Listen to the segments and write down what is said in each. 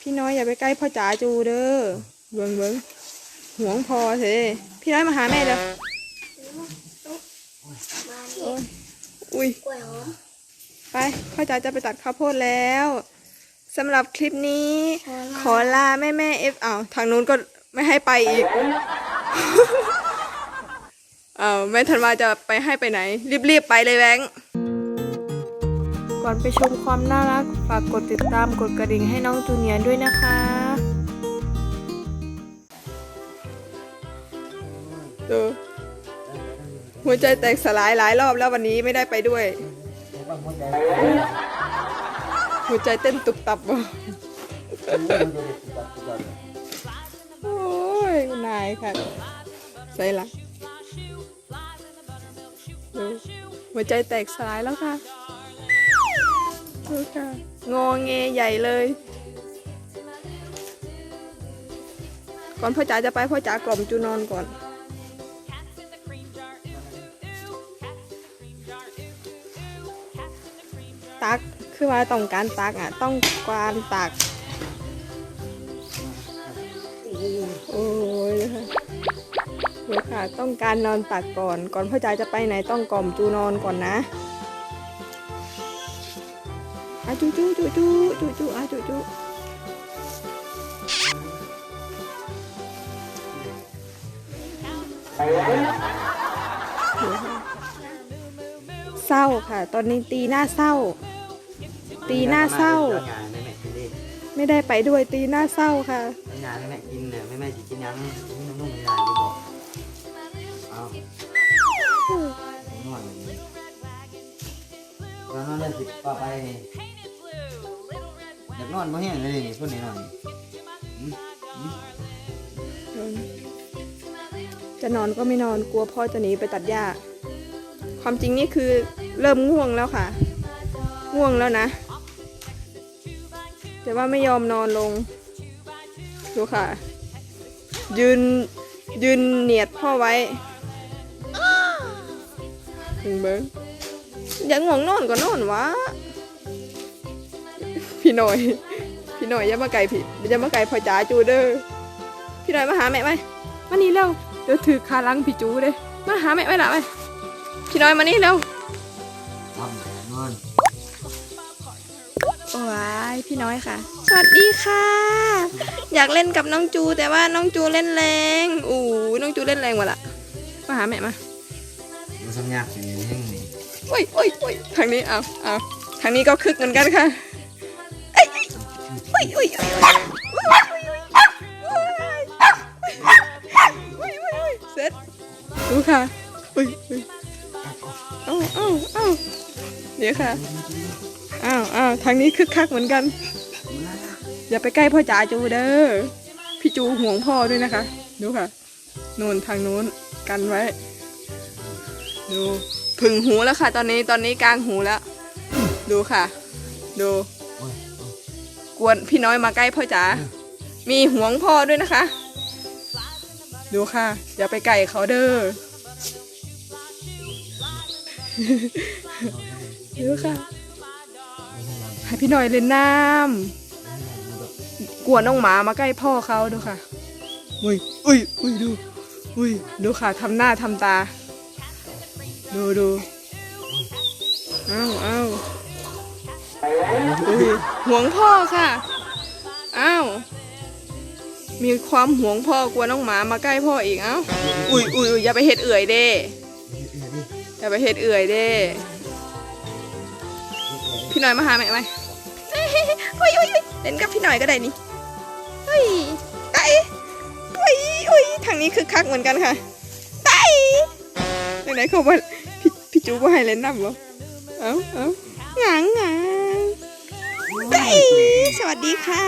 พี่น้อยอย่าไปใกล้พ่อจ๋าจูเด้อเบิ่งเบิ่งห่วงพอเถอะพี่น้อยมาหาแม่เด้ออุ้ยไปพ่อจ๋าจะไปตัดข้าวโพดแล้วสำหรับคลิปนี้ ขอลาแม่แม่เอฟอ้าวทางนู้นก็ไม่ให้ไปอีกอ้าวแม่ธันวาจะไปให้ไปไหน รีบๆไปเลยแบงค์ ก่อนไปชมความน่ารัก ฝากกดติดตามกดกระดิ่งให้น้องจูเนียร์ด้วยนะคะดูหัวใจแตกสลายหลายรอบแล้ววันนี้ไม่ได้ไปด้วย หัวใจเต้นตุบตับว่ะโอ้ยคุณนายค่ะใส่ละดูหัวใจแตกสลายแล้วค่ะ ดูค่ะงอเงใหญ่เลย ก่อนพ่อจ๋าจะไปพ่อจ๋ากล่อมจูนอนก่อน ตักคือว่าต้องการตักอะ ต้องการตัก โอ้ยนะคะเดี๋ยวค่ะ ต้องการนอนตักก่อน ก่อนพ่อจ๋าจะไปไหนต้องกล่อมจูนอนก่อนนะ อาจูจูจูจูจูจูอาจูจูเดี๋ยวค่ะเศร้าค่ะ ตอนนี้ตีหน้าเศร้า ตีหน้าเศร้า ไม่ได้ไปด้วยตีหน้าเศร้าค่ะยาแม่กินเนี่ยแม่แม่สิกินยังกินนุ่มๆไม่ได้ที่บอกเอานอนแล้วนอนเล่นสิต่อไป อยากนอนมาแห้งเลยนี่พูดหน่อยอืมอืมจะนอนก็ไม่นอนกลัวพ่อจะหนีไปตัดหญ้า ความจริงนี่คือเริ่มง่วงแล้วค่ะ ง่วงแล้วนะ แต่ว่าไม่ยอมนอนลง ดูค่ะ ยืนยืนเหนียดพ่อไว้ถึงเบิ้งอยังง่วงนอนก็นอนวะพี่ หน่อย พี่หน่อยอย่ามาไก่พี่อย่ามาไก่พ่อจ๋าจูเด้อพี่หน่อยมาหาแม่ไหมมานี่เร็วเดี๋ยวถือคาลังพี่จูเลยมาหาแม่ไหมล่ะไหมพี่น้อยมานี่เร็วนอนนอนโอ้ยพี่น้อยค่ะ สวัสดีค่ะ อยากเล่นกับน้องจูแต่ว่าน้องจูเล่นแรงอู้ยน้องจูเล่นแรงว่ะล่ะมาหาแม่มามันสัญญาอย่างนี้แห้งนี่โอ้ยโอ้ยโอ้ยทางนี้เอาเอาทางนี้ก็คึกเหมือนกันค่ะเอ้ยเอุ้ยอุ้ยเสร็จดูค่ะอุ้ยอุ้ยอ้าวอ้าวอ้าวเดี๋ยวค่ะอ้าวอ้าวทางนี้คึกคักเหมือนกัน อย่าไปใกล้พ่อจ๋าจูเด้อพี่จูห่วงพ่อด้วยนะคะ ดูค่ะนู่นทางนู้นกันไว้ ดูถึงหูแล้วค่ะ ตอนนี้ตอนนี้กลางหูแล้ว ดูค่ะ ดู กวนพี่น้อยมาใกล้พ่อจ๋า มีห่วงพ่อด้วยนะคะ ดูค่ะ อย่าไปไก่เขาเด้อ ดูค่ะ ให้พี่หน่อยเล่นน้ำกวนน้องหมามาใกล้พ่อเขาดูค่ะ อุ้ย อุ้ย อุ้ยดู อุ้ย ดูค่ะทำหน้าทำตา ดูดูอ้าวอ้าวอุ้ย ห่วงพ่อค่ะ อ้าว มีความห่วงพ่อกลัวน้องหมามาใกล้พ่ออีกเอ้าอุ้ยอุ้ยอุ้ยอย่าไปเห็ดเอื่อยเด้อย่าไปเห็ดเอื่อยเด้ พี่หน่อยมาหาแม่ไหมเฮ้ยเฮ้ยเฮ้ยเฮ้ยเล่นกับพี่หน่อยก็ได้นี่เฮ้ยไก่อุ้ยอุ้ยทางนี้คือคักเหมือนกันค่ะไก่ไหนๆเขาว่าพี่พี่จูว่าให้เล่นน้ำเหรอ เอ้าเอ้าหงางหงาง สวัสดีค่ะ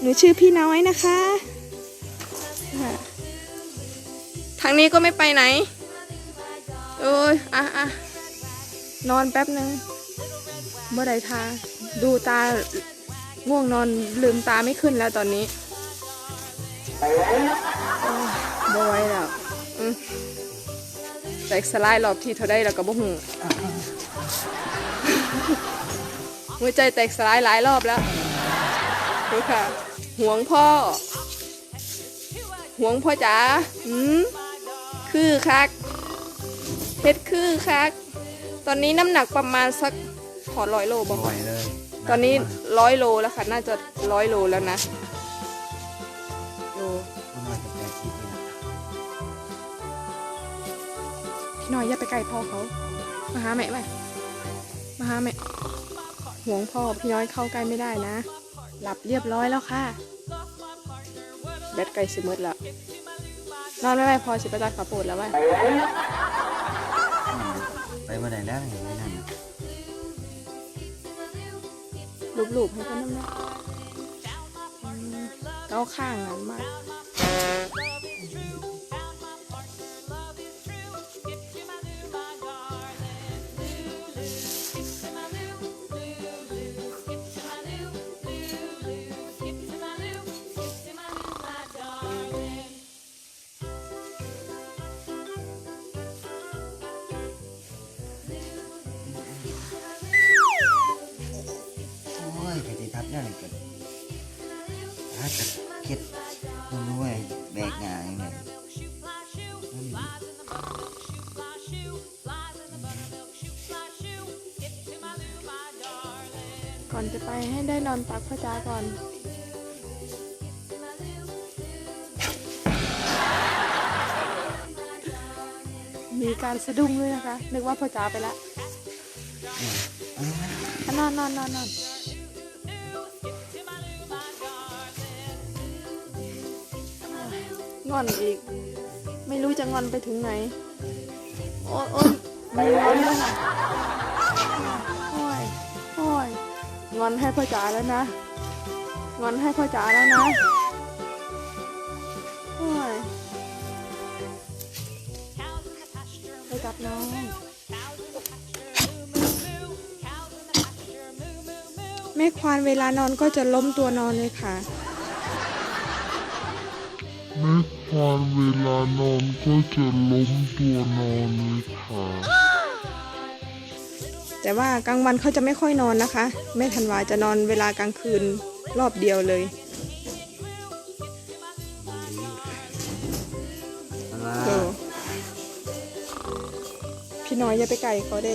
หนูชื่อพี่น้อยนะคะ ทางนี้ก็ไม่ไปไหน โอ้ยอะอะนอนแป๊บนึง เมื่อใดทาดูตาง่วงนอนลืมตาไม่ขึ้นแล้วตอนนี้โอ้ยบ่ไหวแล้วแตกสลายรอบที่เท่าได้แล้วก็บ่หู หัวใจแตกสลายหลายรอบแล้วเดูค่ะห่วงพ่อ ห่วงพ่อจ๋าหืมคือคักเพชรคือคัก ตอนนี้น้ำหนักประมาณสักขอร้อยโลบ่บอกไหวเลยตอนนี้ร้อยโลแล้วค่ะ น่าจะร้อยโลแล้วนะโลมันมาจากแปดสิบเลยนะพี่น้อยอย่าไปไกลพ่อเขา มาหาแม่ไหมมาหาแม่ ห่วงพ่อพี่น้อยเข้าใกล้ไม่ได้นะ หลับเรียบร้อยแล้วค่ะแบตไกลสิหมดแล้วนอนไม่ไหวพอสิประจักษ์ขาโปวดแล้วไหมไปเมื่อไหร่แล้วเห็นไหมนั่นลูบๆให้เขาน้ำหนักอืมเก้าข้างงานมา อนจะไปให้ได้นอนตักพ่อจ้าก่อน มีการสะดุ้งด้วยนะคะ นึกว่าพ่อจ้าไปละเอาละอะนอนนอนนอนนอนงอนอีก ไม่รู้จะงอนไปถึงไหน โอ้ยโอ้ยมีงอนแล้วนะ งอนให้พ่อจ๋าแล้วนะ งอนให้พ่อจ๋าแล้วนะโอ้ยไปกับน้องแม่ควานเวลานอนก็จะล้มตัวนอนเลยค่ะแม่ควานเวลานอนก็จะล้มตัวนอนเลยค่ะ แต่ว่ากลางวันเขาจะไม่ค่อยนอนนะคะ แม่ธันวาจะนอนเวลากลางคืนรอบเดียวเลยเอาละโอ้พี่น้อยอย่าไปไกลเขาได้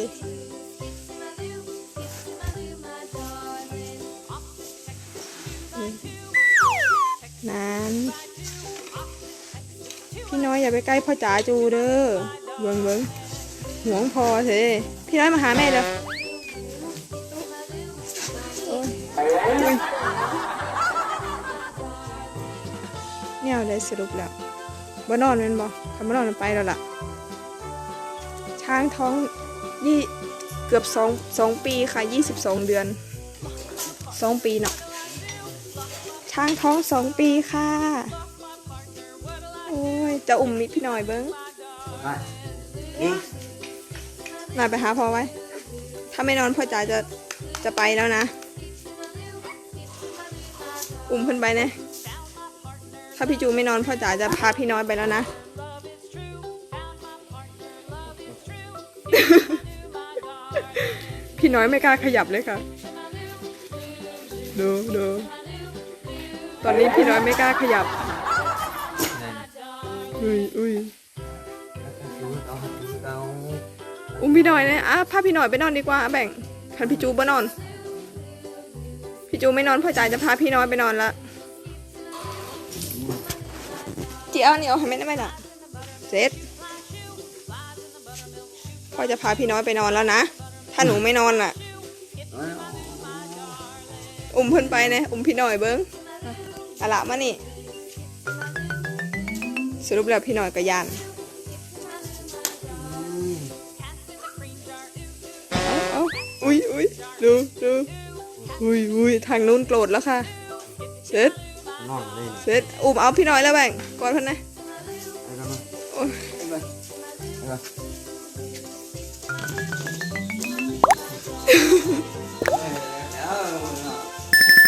นั้นพี่น้อยอย่าไปใกล้พ่อจ๋าจูเด้อเบิ้งเบิ้งห่วงพอเถอะ พี่น้อยมาหาแม่เด้อโอ้ยอุ๊ยเนี่ยได้สรุปแล้วบ่นอนแมันบ่คำบ่นอนมันไปแล้วล่ะ ช้างท้องยี่เกือบสองสองปีค่ะยี่สิบสองเดือนสองปีเนาะช้างท้องสองปีค่ะ โอ้ย จะอุ่มมิพี่หน่อยเบิ้งนี่ นายไปหาพ่อไว้ ถ้าไม่นอนพ่อจ๋าจะจะไปแล้วนะ อุ่มขึ้นไปนะถ้าพี่จูไม่นอนพ่อจ๋าจะพาพี่น้อยไปแล้วนะ พี่น้อยไม่กล้าขยับเลยค่ะ ดูดูตอนนี้พี่น้อยไม่กล้าขยับนั่นอุ้ยอุ้ย อุ้มพี่หน่อยนะอะพาพี่หน่อยไปนอนดีกว่าแบ่งคันพี่จูบ่นอน พี่จูไม่นอนพ่อจ๋าจะพาพี่น้อยไปนอนละจีเอานี่ยเอาให้แม่ได้ไหมล่ะเสร็จพ่อจะพาพี่น้อยไปนอนแล้วนะ ถ้าหนูไม่นอนล่ะ อุ้มเพิ่นไปนะอุ้มพี่หน่อยเบิ้งอะละมานี่ สรุปแล้วพี่หน่อยก็ยาน ดูดูอุ้ยอุ้ยทางนู้นโกรธแล้วค่ะเสร็จนอนเลยเสร็จอุ้มเอาพี่หน่อยแล้วแบ่งกอดเพิ่นนะเอาละมาโอ้ยเอาละเอาละเอาละ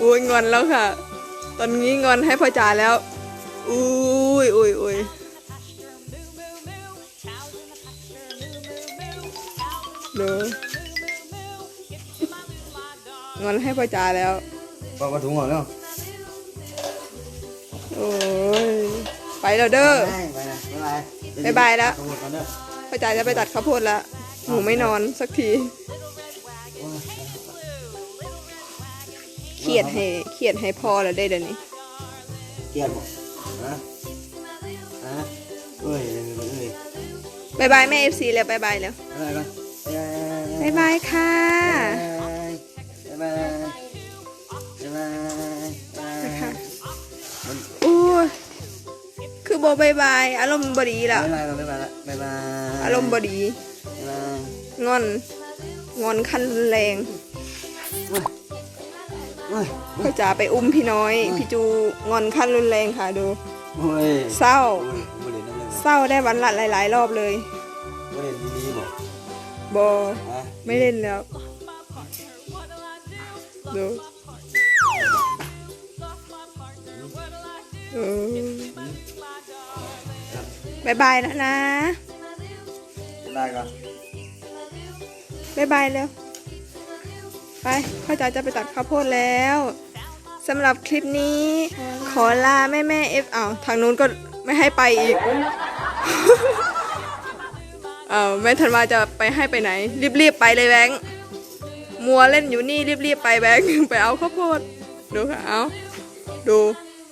อุ้ยงอนแล้วค่ะ ตอนนี้งอนให้พ่อจ๋าแล้วอุ้ยอุ้ยอุ้ย ดูงอนให้พ่อจ๋าแล้วบอกมาถุงก่อนเนาะโอ้ยไปแล้วเด้อไปไปนะบ๊ายบายบ๊ายบายแล้วขอบคุณก่อนเด้อพ่อจ๋าจะไปตัดข้าวโพดละหนูไม่นอนสักทีโอ้ยเครียดให้เครียดให้พ่อแล้วได้เดี๋ยวนี้เครียดบ่ฮะฮะเอ้ยเอ้ยเอ้ยบายบายแม่เอฟซีแล้วบายบายแล้วอะไรก่อน บายบายค่ะบ๊ายบายบ๊ายบายบ๊ายบายนะคะอู้ยคือโบบายบายอารมณ์บดีละบ๊ายบายบ๊ายบายบ๊ายบายอารมณ์บดีบ๊ายบายงอนงอนคันรุนแรงโอ้ยพ่อจ๋าไปอุ้มพี่น้อย พี่จูงอนคันรุนแรงค่ะดูโอ้ยเศร้าโอ้ยบ่เล่นน้ำเลยเศร้าได้วันละหลาย ๆ รอบเลยบ่เล่นดีๆบ่บอฮะ ไม่เล่นแล้ว ดูเออบายบายแล้วนะบ๊ายบายก่อนบายบายเร็วไปพ่อจ๋าจะไปตัดข้าวโพดแล้วสำหรับคลิปนี้ ขอลาแม่แม่เอฟอ้าวทางนู้นก็ไม่ให้ไปอีกอ้าว แม่ธันวาจะไปให้ไปไหน รีบๆไปเลยแบงค์มัวเล่นอยู่นี่รีบๆไปแบงค์ไปเอาข้าวโพดดูค่ะเอาดู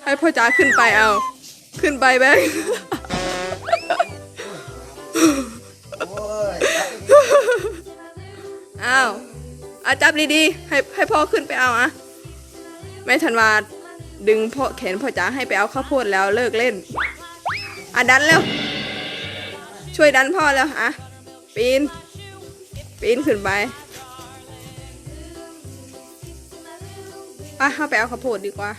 ให้พ่อจ๋าขึ้นไปเอา ขึ้นไปแบงค์อ้ยอ้าวอาจับดีๆให้ให้พ่อขึ้นไปเอาอะแม่ธันวาดึงพ่อแขนพ่อจ๋าให้ไปเอาข้าวโพดแล้วเลิกเล่นอะดันเร็ว ช่วยดันพ่อแล้วอะปีน ปีนขึ้นไปไปเข้าไปเอาข้าวโพดดีกว่า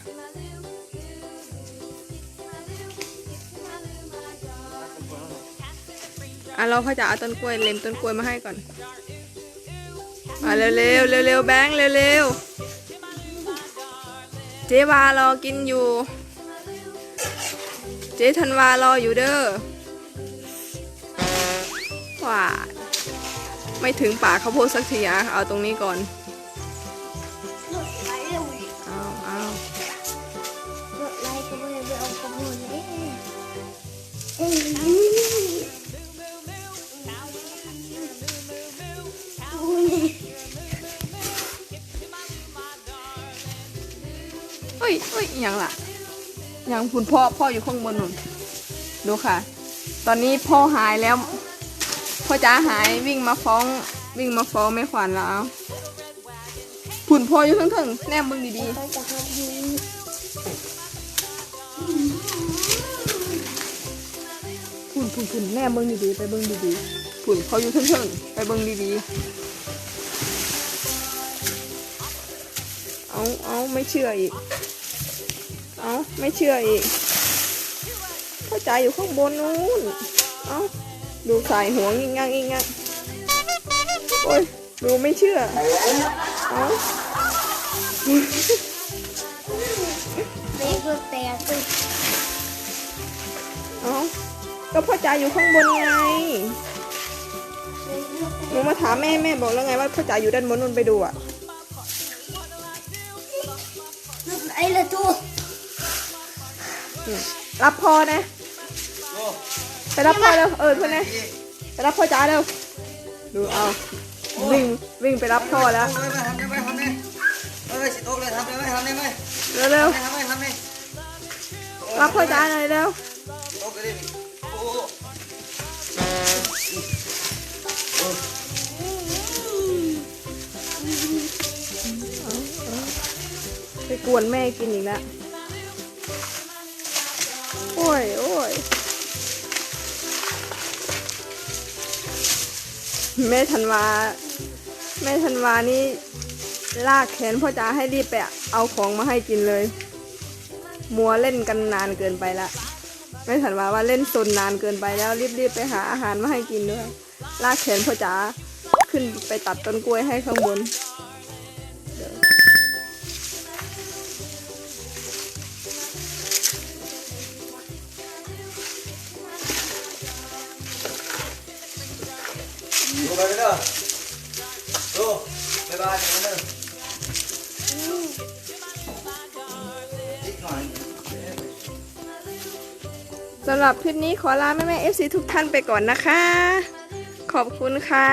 อะเราพ่อจ๋าเอาต้นกล้วยเล็มต้นกล้วยมาให้ก่อนมาเร็วเร็วเร็วเร็วแบงค์เร็วเร็วเจ๊วารอกินอยู่ เจ๊ธันวารออยู่เด้อ ว้าไม่ถึงป่าข้าวโพดสักทีอะเอาตรงนี้ก่อนเอาเอาเฮ้ยเฮ้ยอหยังล่ะอหยังคุณพ่อพ่ออยู่ข้างบนนู่นดูค่ะ ตอนนี้พ่อหายแล้ว พ่อจ๋าหายวิ่งมาฟ้องวิ่งมาฟ้องแม่ขวัญแล้วผุนพ่ออยู่ทั้งถึงๆแนมมึงดีๆผุนผุนผุนแนมมึงดีๆไปเบิ่งดีๆผุนเขาอยู่ทั้งถึงๆไปเบิ่งดีๆเอาเอาไม่เชื่ออีกเอาไม่เชื่ออีกพ่อจ๋าอยู่ข้างบนนู้นเอา ดูสายหัวงิ่งงังงิ่งงังโอ้ยดูไม่เชื่อเอาเอาก็พ่อจ๋าอยู่ข้างบนไงหนูมาถามแม่แม่บอกแล้วไงว่าพ่อจ๋าอยู่ด้านบนนู้นไปดูอะรับพ่อนะ ไปรับพ่อเร็วเออเพื่อนนะไปรับพ่อจ๋าเร็วดูเอาวิ่งวิ่งไปรับพ่อแล้วโอ้ยทำได้ไหมทำได้เอ้ยสิโต๊ะเลยทำได้ไหมทำได้ไหมเร็วเร็วทำได้ทำได้ๆรับพ่อจ๋าหน่อยเร็วโต๊ะเลยโอ้ไปกวนแม่กินอีกแล้วโอ้ยโอ้ย แม่ธันวา แม่ธันวานี่ลากแขนพ่อจ๋าให้รีบไปเอาของมาให้กินเลย มัวเล่นกันนานเกินไปละแม่ธันวาว่าเล่นซนนานเกินไปแล้วรีบๆไปหาอาหารมาให้กินด้วย ลากแขนพ่อจ๋าขึ้นไปตัดต้นกล้วยให้ข้างบน สำหรับคลิปนี้ขอลาแม่แม่เอฟซีทุกท่านไปก่อนนะคะ ขอบคุณค่ะ